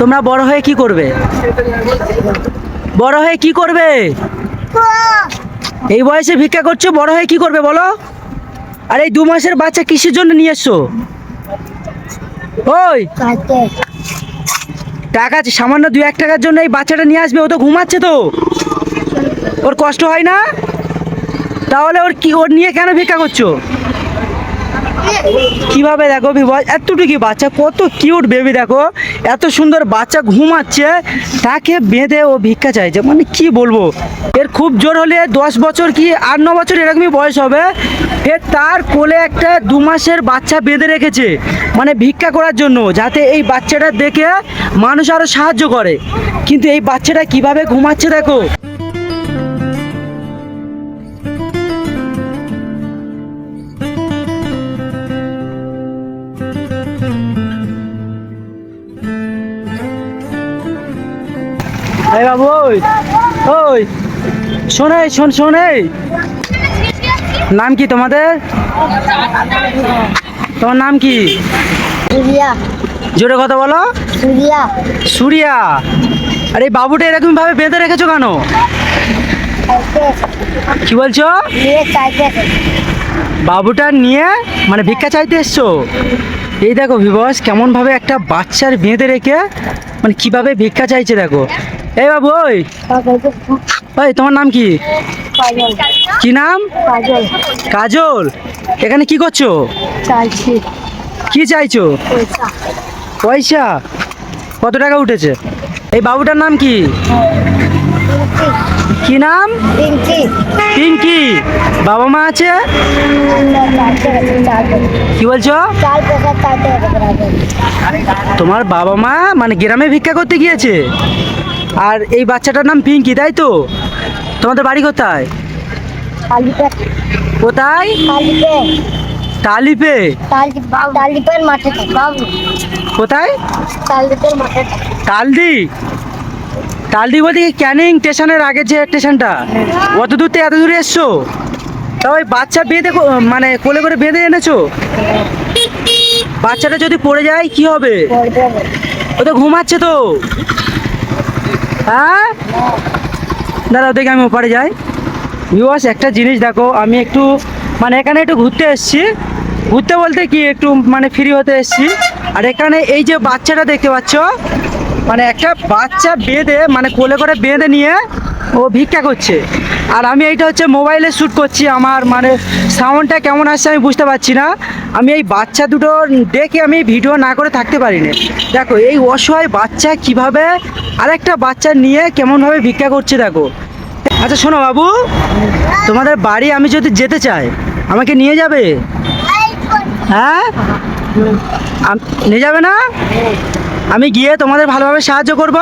তোমরা বড় হয়ে কি করবে? বড় হয়ে কি করবে? এই বয়সে ভিক্ষা করছ, বড় হয়ে কি করবে বলো? আর এই দু মাসের বাচ্চা কিসের জন্য নিয়ে এসছো? ওই! টাকা সামান্য দু এক টাকার জন্য এই বাচ্চাটা নিয়ে আসবে, ও তো ঘুমাচ্ছে তো। ওর কষ্ট হয় না? তাহলে ওর কি, ওর নিয়ে কেন ভিক্ষা করছ? কীভাবে দেখো বিবস এতটুকু বাচ্চা, কত কিউট বেবি দেখো। এত সুন্দর বাচ্চা ঘুমাচ্ছে, তাকে বেঁধে ও ভিক্ষা চাইছে। মানে কি বলব? এর খুব জোর হলে দশ বছর কি আট ন বছর এরকমই বয়স হবে? ফের তার কোলে একটা দু মাসের বাচ্চা বেঁধে রেখেছে মানে ভিক্ষা করার জন্য, যাতে এই বাচ্চাটা দেখে মানুষ আরও সাহায্য করে। কিন্তু এই বাচ্চাটা কীভাবে ঘুমাচ্ছে দেখো? বাবু ওই ওই। শোনে শোন শোনে নাম কি তোমাদের? তোমার নাম কি? জোরে কথা বলো। সুরিয়া। আরে বাবুটা এরকম ভাবে বেঁধে রেখেছো কেন? কি বলছো? বাবুটা নিয়ে মানে ভিক্ষা চাইতে এসছো? এই দেখো বিবস কেমন ভাবে একটা বাচ্চার বেঁধে রেখে মানে কীভাবে ভিক্ষা চাইছে দেখো। এই বাবু ওই। ওই তোমার নাম কি? কি নাম? কাজল কাজল। এখানে কি করছ? কি চাইছো? পয়সা। কত টাকা উঠেছে? এই বাবুটার নাম কি? কি নাম? পিঙ্কি। বাবা মা আছে? কি বলছো? তোমার বাবা মা মানে গ্রামে ভিক্ষা করতে গিয়েছে? আর এই বাচ্চাটার নাম পিঙ্কি তাই তো? তোমাদের বাড়ি কোথায়? কোথায়? টালিপে কালিপের মাঠে কোথায়? কালিপের মাঠে তালদি? তালদি বলতে ক্যানিং স্টেশনের আগে যে স্টেশনটা? অত দূর থেকে এত দূরে এসছো? তা ওই বাচ্চা বেঁধে মানে কোলে করে বেঁধে এনেছো? বাচ্চাটা যদি পড়ে যায় কি হবে? ও তো ঘুমাচ্ছে তো। হ্যাঁ? দাঁড়াও, দেখে আমি ওপারে যাই। ইউস একটা জিনিস দেখো, আমি একটু মানে এখানে একটু ঘুরতে এসছি। ঘুরতে বলতে কি, একটু মানে ফ্রি হতে এসছি। আর এখানে এই যে বাচ্চাটা দেখতে পাচ্ছ মানে একটা বাচ্চা বেঁধে মানে কোলে করে বেঁধে নিয়ে ও ভিক্ষা করছে। আর আমি এইটা হচ্ছে মোবাইলে শ্যুট করছি, আমার মানে সাউন্ডটা কেমন আসছে আমি বুঝতে পারছি না। আমি এই বাচ্চা দুটো দেখে আমি ভিডিও না করে থাকতে পারি পারিনি। দেখো, এই অসহায় বাচ্চা কীভাবে আরেকটা বাচ্চা নিয়ে কেমনভাবে ভিক্ষা করছে দেখো। আচ্ছা শোনো বাবু, তোমাদের বাড়ি আমি যদি যেতে চাই, আমাকে নিয়ে যাবে? হ্যাঁ? নিয়ে যাবে না? আমি গিয়ে তোমাদের ভালোভাবে সাহায্য করব?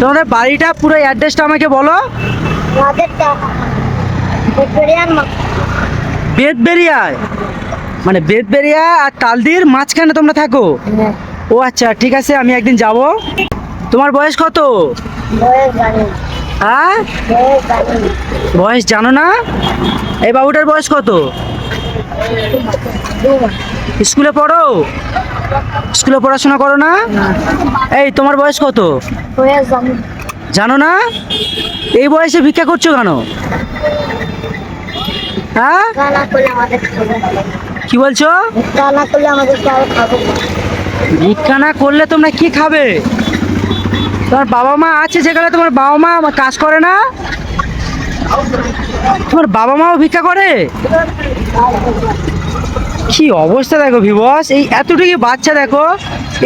তোমাদের বাড়িটা পুরো অ্যাড্রেসটা আমাকে বলো। বেদবেরিয়ায় মানে বেদবেরিয়া আর তালদির মাঝখানে তোমরা থাকো? ও আচ্ছা ঠিক আছে আমি একদিন যাব। তোমার বয়স কত? হ্যাঁ? বয়স জানো না। এই বাবুটার বয়স কত? স্কুলে পড়ো? স্কুলে পড়াশোনা করো না? এই তোমার বয়স কত? জানো। না? এই বয়সে ভিক্ষা করছ কেন? হ্যাঁ? কি বলছো? ভিক্ষা না করলে তোমরা কি খাবে? তোমার বাবা মা আছে যেখানে তোমার বাবা মা আমার কাজ করে না? তোমার বাবা মাও ভিক্ষা করে? কি অবস্থা দেখো ভিবস এই এতটুকু বাচ্চা দেখো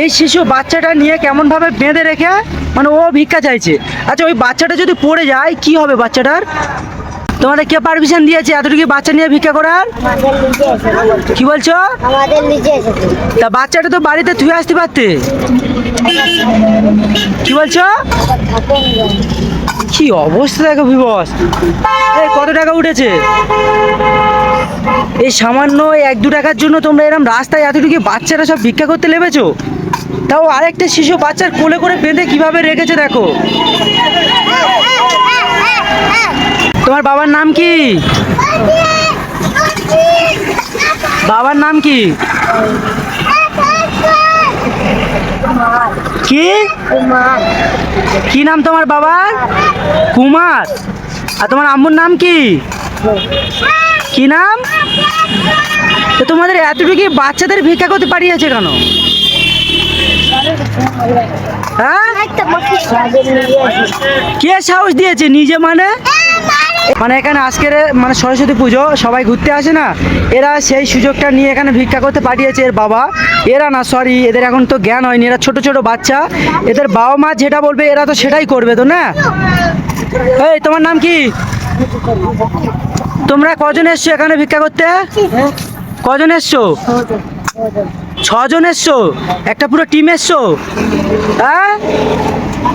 এই শিশু বাচ্চাটা নিয়ে কেমন ভাবে বেঁধে রেখে মানে ও ভিক্ষা চাইছে। আচ্ছা ওই বাচ্চাটা যদি পড়ে যায় কি হবে বাচ্চাটার? তোমাদের কে পারমিশন দিয়েছে এতটুকু বাচ্চা নিয়ে ভিক্ষা করার? কি বলছো? তা বাচ্চাটা তো বাড়িতে ধুয়ে আসতে পারতে। কি বলছো? কি অবস্থা দেখো এই কত টাকা উঠেছে? এই সামান্য এক দু টাকার জন্য তোমরা এরকম রাস্তায় এতটুকু বাচ্চারা সব ভিক্ষা করতে লেবেছো তাও আরেকটা শিশু বাচ্চার কোলে করে বেঁধে কীভাবে রেখেছে দেখো? তোমার বাবার নাম কি? বাবার নাম কি? কি? কি নাম তোমার বাবার? কুমার। আর তোমার আম্মুর নাম কি? কি নাম? তো তোমাদের এতটুকু বাচ্চাদের ভিক্ষা করতে পারিয়েছে কেন? হ্যাঁ? কে সাহস দিয়েছে নিজে মানে? মানে এখানে আজকের মানে সরস্বতী পুজো, সবাই ঘুরতে আসে না? এরা সেই সুযোগটা নিয়ে এখানে ভিক্ষা করতে পাঠিয়েছে এর বাবা। এরা না সরি এদের এখন তো জ্ঞান হয়নি, এরা ছোট ছোট বাচ্চা। এদের বাবা মা যেটা বলবে, এরা তো সেটাই করবে তো না? এই, তোমার নাম কি? তোমরা কজন এসছো এখানে ভিক্ষা করতে? কজন এসছো? ছজন এসছো? একটা পুরো টিম এসছো? হ্যাঁ?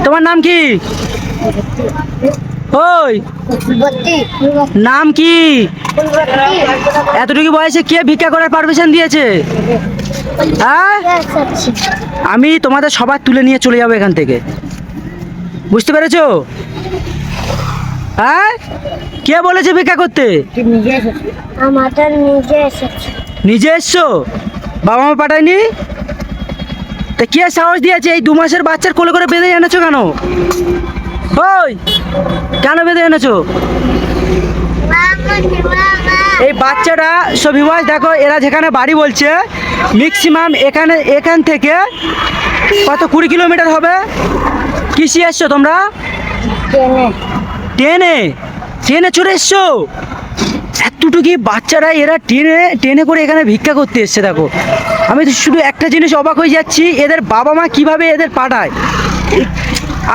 তোমার নাম কি? ওই। নাম কি? এতটুকু বয়সে কে ভিক্ষা করার পারমিশন দিয়েছে? হ্যাঁ? আমি তোমাদের সবার তুলে নিয়ে চলে যাব এখান থেকে। বুঝতে পেরেছ? হ্যাঁ কে বলেছে ভিক্ষা করতে? নিজে এসেছে। বাবা মা পাঠায়নি? তা কে সাহস দিয়েছে? এই দু মাসের বাচ্চার কোলে করে বেঁধে এনেছো কেন? ওই কেন বেঁধে এনেছো? এই বাচ্চাটা সবই দেখো এরা যেখানে বাড়ি বলছে ম্যাক্সিমাম এখানে এখান থেকে কত কুড়ি কিলোমিটার হবে? কিসি এসছো তোমরা? ট্রেনে ট্রেনে ট্রেনে চড়ে এসছো এতটুকু বাচ্চারা এরা ট্রেনে ট্রেনে করে এখানে ভিক্ষা করতে এসছে দেখো। আমি তো শুধু একটা জিনিস অবাক হয়ে যাচ্ছি এদের বাবা মা কীভাবে এদের পাঠায়?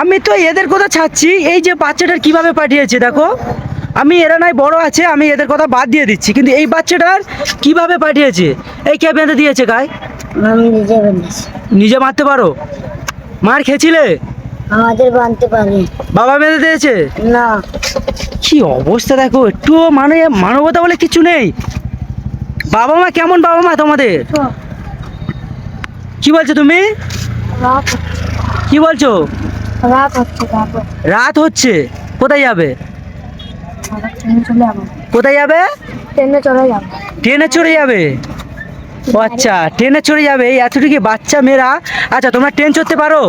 আমি তো এদের কথা ছাড়ছি এই যে বাচ্চাটার কীভাবে পাঠিয়েছে দেখো। আমি এরা নাই বড় আছে আমি এদের কথা বাদ দিয়ে দিচ্ছি কিন্তু এই বাচ্চাটার কীভাবে পাঠিয়েছে? এই কে বেঁধে দিয়েছে গায়ে? নিজে মারতে পারো। মার খেয়েছিলে? আমাদের বানতে পারি। বাবা বেঁধে দিয়েছে? না। কি অবস্থা দেখো একটু মানে মানবতা বলে কিছু নেই। বাবা মা কেমন বাবা মা তোমাদের? কি বলছো তুমি? রাত কি বলছো? রাত হচ্ছে রাত হচ্ছে। কোথায় যাবে। কোথায় যাবে? ট্রেনে চলে যাব। ট্রেনে চড়ে যাবে? ও আচ্ছা ট্রেনে চড়ে যাবে এই এতটুকু বাচ্চা মেয়েরা। আচ্ছা তোমরা ট্রেন চড়তে পারো?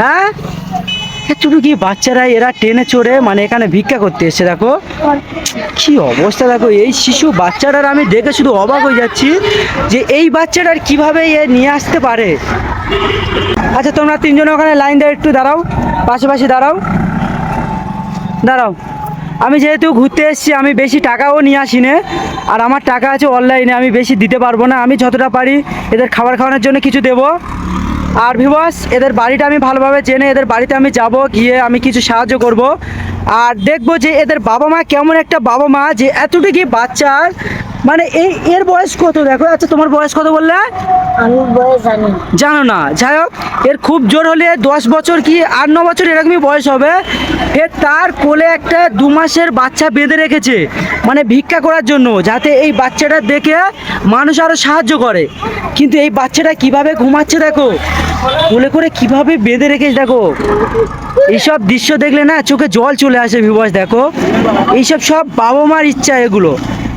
হ্যাঁ? এতটুকু বাচ্চারা, এরা ট্রেনে চড়ে মানে এখানে ভিক্ষা করতে এসছে, দেখো। কি অবস্থা, দেখো, এই শিশু বাচ্চাটার আমি দেখে শুধু অবাক হয়ে যাচ্ছি যে এই বাচ্চাটার কীভাবে এ নিয়ে আসতে পারে। আচ্ছা তোমরা তিনজন ওখানে লাইন দিয়ে একটু দাঁড়াও, পাশাপাশি দাঁড়াও। দাঁড়াও। আমি যেহেতু ঘুরতে এসেছি, আমি বেশি টাকাও নিয়ে আসি না আর আমার টাকা আছে অনলাইনে, আমি বেশি দিতে পারব না। আমি যতটা পারি এদের খাবার খাওয়ানোর জন্য কিছু দেবো। আর ভিবাস এদের বাড়িটা আমি ভালোভাবে জেনে এদের বাড়িতে আমি যাব গিয়ে আমি কিছু সাহায্য করব। আর দেখব যে এদের বাবা মা কেমন একটা বাবা মা যে এতটুকু বাচ্চার মানে এই এর বয়স কত দেখো? আচ্ছা তোমার বয়স কত বললে? আমি বয়স জানি জানো না। যাই হোক এর খুব জোর হলে দশ বছর কি আট ন বছর এরকমই বয়স হবে। ফের তার কোলে একটা দু মাসের বাচ্চা বেঁধে রেখেছে মানে ভিক্ষা করার জন্য যাতে এই বাচ্চাটা দেখে মানুষ আরও সাহায্য করে। কিন্তু এই বাচ্চাটা কীভাবে ঘুমাচ্ছে দেখো? কোলে করে কীভাবে বেঁধে রেখেছে দেখো। এইসব দৃশ্য দেখলে না চোখে জল চলে আসে বিবস দেখো। এইসব সব বাবা মার ইচ্ছা এগুলো।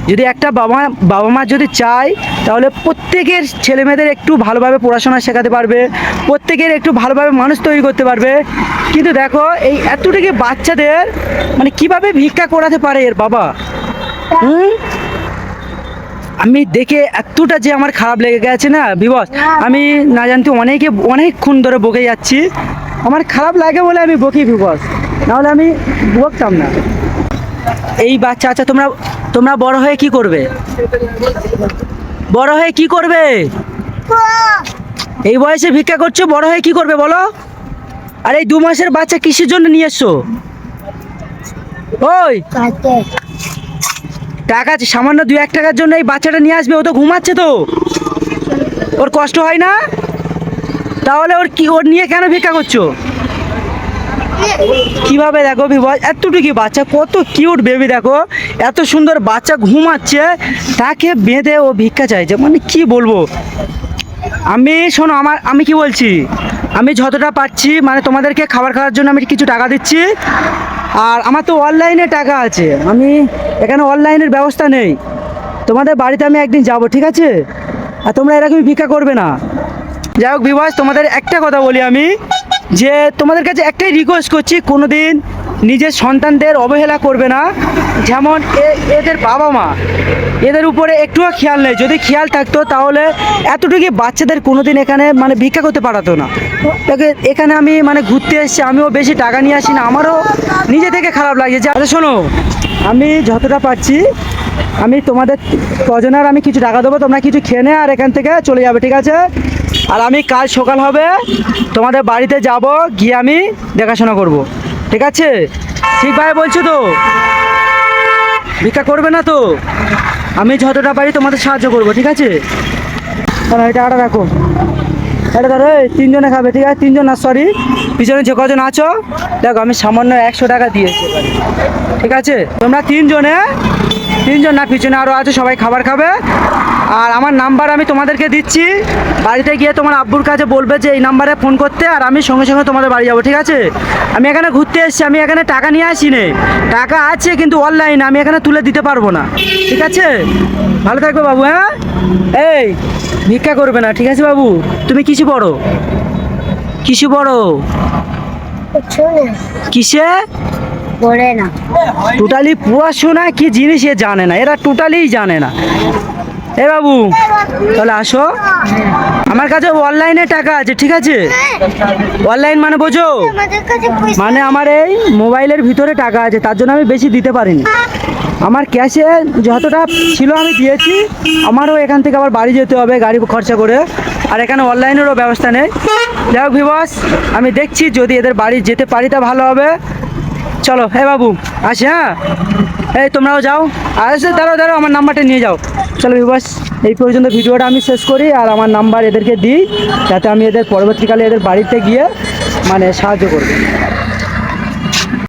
যদি একটা বাবা বাবা মা যদি চায়, তাহলে প্রত্যেকের ছেলে মেয়েদের একটু ভালোভাবে পড়াশোনা শেখাতে পারবে। প্রত্যেকের একটু ভালোভাবে মানুষ তৈরি করতে পারবে। কিন্তু দেখো, এই এতটুকু বাচ্চাদের মানে কীভাবে ভিক্ষা করাতে পারে এর বাবা? হুম? আমি দেখে এতটা যে আমার খারাপ লেগে গেছে না, বিবস? আমি না জানতে অনেকে, অনেকক্ষণ ধরে বকে যাচ্ছি। আমার খারাপ লাগে বলে আমি বকি, বিবস। নাহলে আমি বকতাম না। এই বাচ্চা আচ্ছা তোমরা তোমরা বড় হয়ে কি করবে? বড় হয়ে কি করবে? এই বয়সে ভিক্ষা করছ, বড় হয়ে কি করবে বলো? আর এই দু মাসের বাচ্চা কিসের জন্য নিয়ে এসছো? ওই! টাকা সামান্য দু এক টাকার জন্য এই বাচ্চাটা নিয়ে আসবে, ও তো ঘুমাচ্ছে তো। ওর কষ্ট হয় না? তাহলে ওর কি, ওর নিয়ে কেন ভিক্ষা করছ? কীভাবে দেখো এতটুকু বাচ্চা, কত কিউট বেবি দেখো। এত সুন্দর বাচ্চা ঘুমাচ্ছে, তাকে বেঁধে ও ভিক্ষা চাইছে। মানে কি বলব? আমি, শোনো, আমার, আমি কি বলছি? আমি যতটা পাচ্ছি মানে তোমাদেরকে খাবার খাওয়ার জন্য আমি কিছু টাকা দিচ্ছি। আর আমার তো অনলাইনে টাকা আছে। আমি এখানে অনলাইনের ব্যবস্থা নেই। তোমাদের বাড়িতে আমি একদিন যাব, ঠিক আছে? আর তোমরা এরকমই ভিক্ষা করবে না। যাই হোক বিবাস তোমাদের একটা কথা বলি আমি, যে তোমাদের কাছে একটাই রিকোয়েস্ট করছি কোনো দিন নিজের সন্তানদের অবহেলা করবে না। যেমন এদের বাবা মা। এদের উপরে একটুও খেয়াল নেই। যদি খেয়াল থাকতো তাহলে এতটুকু বাচ্চাদের কোনোদিন এখানে মানে ভিক্ষা করতে পারাতো না। তাকে এখানে আমি মানে ঘুরতে এসেছি, আমিও বেশি টাকা নিয়ে আসি না আমারও নিজে থেকে খারাপ লাগছে। যে আচ্ছা শোনো, আমি যতটা পারছি, আমি তোমাদের কজনের আমি কিছু টাকা দেবো, তোমরা কিছু খেয়ে নে আর এখান থেকে চলে যাবে, ঠিক আছে? আর আমি কাল সকাল হবে তোমাদের বাড়িতে যাব, গিয়ে আমি দেখাশোনা করব। ঠিক আছে? ঠিক ভাই বলছো তো? ভিক্ষা করবে না তো? আমি যতটা পারি তোমাদের সাহায্য করব, ঠিক আছে? এটা আটা রাখো। এটা ধরো তিনজনে খাবে, ঠিক আছে? তিনজন না সরি পিছনে যে কজন আছো, দেখো, আমি সামান্য একশো টাকা দিয়েছি ঠিক আছে? তোমরা তিনজনে তিনজন না পিছনে আরও আছে সবাই খাবার খাবে। আর আমার নাম্বার আমি তোমাদেরকে দিচ্ছি। বাড়িতে গিয়ে তোমার আব্বুর কাছে বলবে যে এই নাম্বারে ফোন করতে আর আমি সঙ্গে সঙ্গে তোমাদের বাড়ি যাব ঠিক আছে? আমি এখানে ঘুরতে এসেছি আমি এখানে টাকা নিয়ে আসি নে টাকা আছে কিন্তু অনলাইন আমি এখানে তুলে দিতে পারব না। ঠিক আছে? ভালো থাকবে বাবু হ্যাঁ? এই ভিক্ষা করবে না ঠিক আছে বাবু? তুমি কিসে পড়ো? কিছু নেই কিসে? পড়ে না। টোটালি পড়াশোনা কি জিনিস এ জানে না। এরা টোটালিই জানে না। এ বাবু, তাহলে আসো। আমার কাছে অনলাইনে টাকা আছে, ঠিক আছে? অনলাইন মানে বোঝো? মানে আমার এই মোবাইলের ভিতরে টাকা আছে, তার জন্য আমি বেশি দিতে পারিনি। আমার ক্যাশে যতটা ছিল আমি দিয়েছি, আমারও এখান থেকে আবার বাড়ি যেতে হবে, গাড়ি খরচা করে। আর এখানে অনলাইনেরও ব্যবস্থা নেই। যাই হোক ভিবাস আমি দেখছি যদি এদের বাড়ি যেতে পারি তা ভালো হবে। চলো হ্যাঁ বাবু, আসি হ্যাঁ? এই, তোমরাও যাও। আর এসে দাঁড়াও দাঁড়াও, আমার নাম্বারটা নিয়ে যাও। চলো বিবাস এই পর্যন্ত ভিডিওটা আমি শেষ করি, আর আমার নাম্বার এদেরকে দিই, যাতে আমি এদের পরবর্তীকালে এদের বাড়িতে গিয়ে মানে সাহায্য করব।